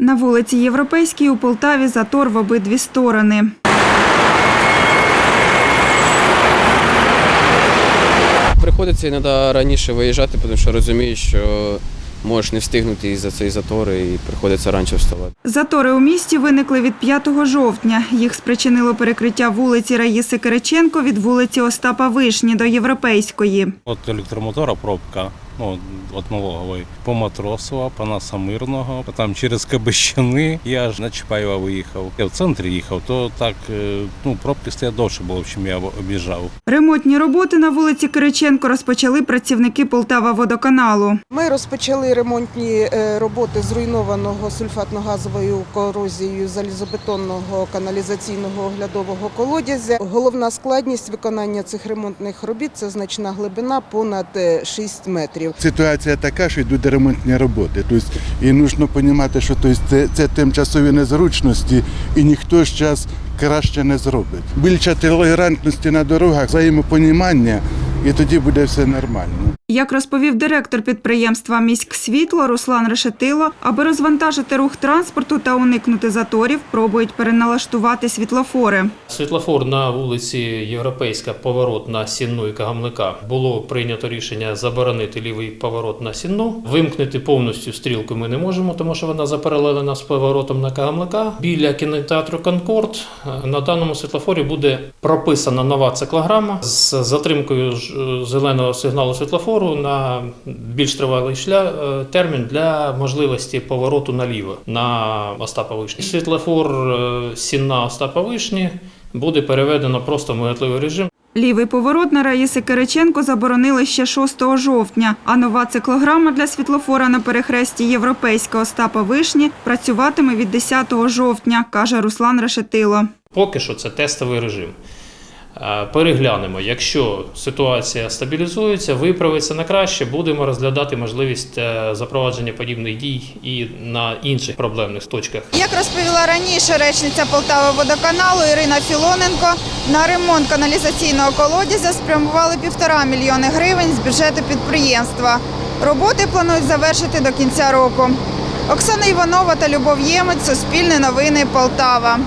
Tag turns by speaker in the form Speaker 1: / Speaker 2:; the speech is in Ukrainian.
Speaker 1: На вулиці Європейській у Полтаві затор в обидві сторони.
Speaker 2: Приходиться іноді раніше виїжджати, тому що розумієш, що можеш не встигнути із-за цієї затори і приходиться раніше вставати.
Speaker 1: Затори у місті виникли від 5 жовтня. Їх спричинило перекриття вулиці Раїси Кириченко від вулиці Остапа Вишні до Європейської.
Speaker 3: От електромотора пробка. Ну, от налогової по Матросова, по Насамирного, потім через Кабищани. Я аж на Чапаєва виїхав. Я в центрі їхав, то так е, ну, пробки стоять довше було, чим я об'їжджав.
Speaker 1: Ремонтні роботи на вулиці Кириченко розпочали працівники Полтава водоканалу.
Speaker 4: Ми розпочали ремонтні е, роботи зруйнованого сульфатно-газовою корозією залізобетонного каналізаційного оглядового колодязя. Головна складність виконання цих ремонтних робіт це значна глибина понад е, 6 метрів.
Speaker 5: Ситуація така, що йдуть ремонтні роботи. Тобто, і потрібно розуміти, що тобто, це, це тимчасові незручності, і ніхто час краще не зробить. Більше толерантності на дорогах, взаємопонімання, і тоді буде все нормально.
Speaker 1: Як розповів директор підприємства «Міськсвітло» Руслан Решетило, аби розвантажити рух транспорту та уникнути заторів, пробують переналаштувати світлофори.
Speaker 6: Світлофор на вулиці Європейська, поворот на Сінну і Кагамлика. Було прийнято рішення заборонити лівий поворот на Сінну. Вимкнути повністю стрілку ми не можемо, тому що вона запаралелена з поворотом на Кагамлика. Біля кінотеатру Конкорд на даному світлофорі буде прописана нова циклограма з затримкою е, зеленого сигналу світлофору на більш тривалий шлях е, термін для можливості повороту наліво на Остапа Вишні. Світлофор е, Сінна Остапа Вишні буде переведено просто в миготливий режим.
Speaker 1: Лівий поворот на Раїси Кириченко заборонили ще 6 жовтня, а нова циклограма для світлофора на перехресті Європейська Остапа Вишні працюватиме від 10 жовтня, каже Руслан Решетило.
Speaker 6: Поки що це тестовий режим. Е, Переглянемо, якщо ситуація стабілізується, виправиться на краще, будемо розглядати можливість е, запровадження подібних дій і на інших проблемних точках.
Speaker 7: Як розповіла раніше речниця Полтава водоканалу Ірина Філоненко, на ремонт каналізаційного колодязя спрямували півтора мільйони гривень з бюджету підприємства. Роботи планують завершити до кінця року. Оксана Іванова та Любов Ємець, Суспільне новини, Полтава.